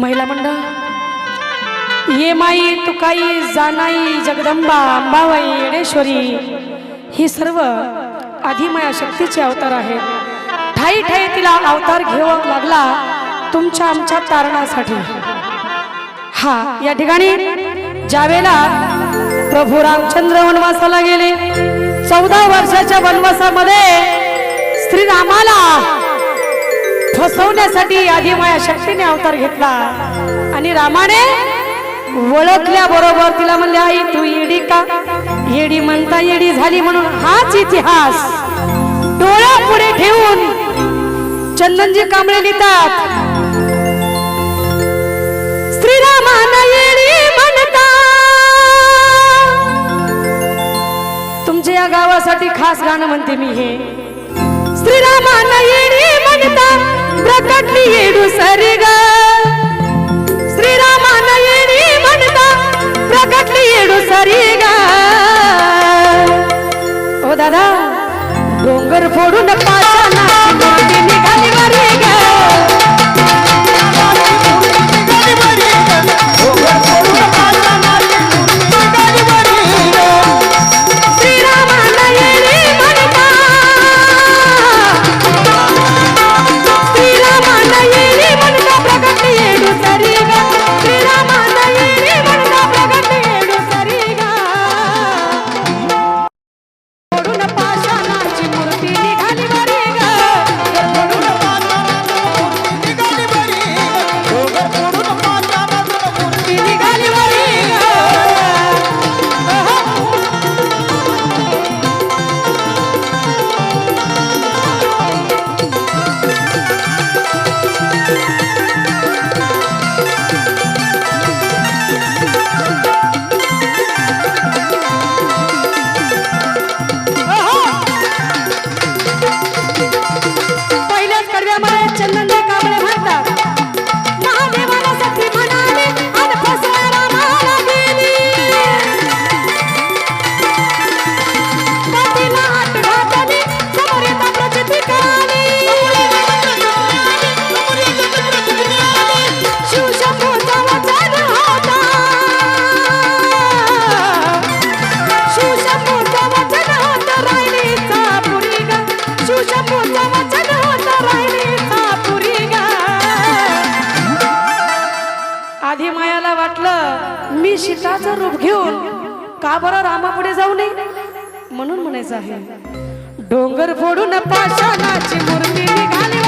महिला मंडळ ये माई तुकाई जानाई जगदंबा अंबाबाई येडेश्वरी ही सर्व आधिमया शक्तीचे अवतार आहेत. ठाई ठाई तिला अवतार घेऊ लागला तुमच्या आमच्या तारणासाठी. हा या ठिकाणी ज्यावेळेला प्रभू रामचंद्र वनवासाला गेले चौदा वर्षाच्या वनवासामध्ये श्रीरामाला सोण्यासाठी आधी माया शक्तीने अवतार घेतला. आणि रामाने ओळखल्या बरोबर तिला म्हणले आई तू येडी का? येडी म्हणता येडी झाली म्हणून हाच इतिहास. डोळ्या पुढे ठेवून चंदनजी कांबळे लिहितात श्रीरामाना येडी म्हणता. तुमच्या या गावासाठी खास गाणं म्हणते मी हे. श्रीरामाना येडी म्हणता. प्रकटली येडू सरी ग श्रीरामाना येडी म्हणता प्रकटली येडू सरी ग ओ दादा डोंगर फोडून वाटलं मी सीताचं रूप घेऊन का बरं रामापुढे जाऊ नये? म्हणून म्हणायचं आहे डोंगर फोडून पाषाणाची मूर्ती निघाली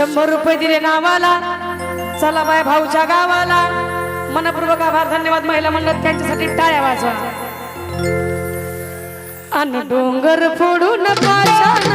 शंभर रुपये दिले नावाला. चला बाय भाऊच्या गावाला. मनपूर्वक आभार धन्यवाद महिला मंडळ त्यांच्यासाठी टाळ्या वाजवा. अन डोंगर फोडून पाषाण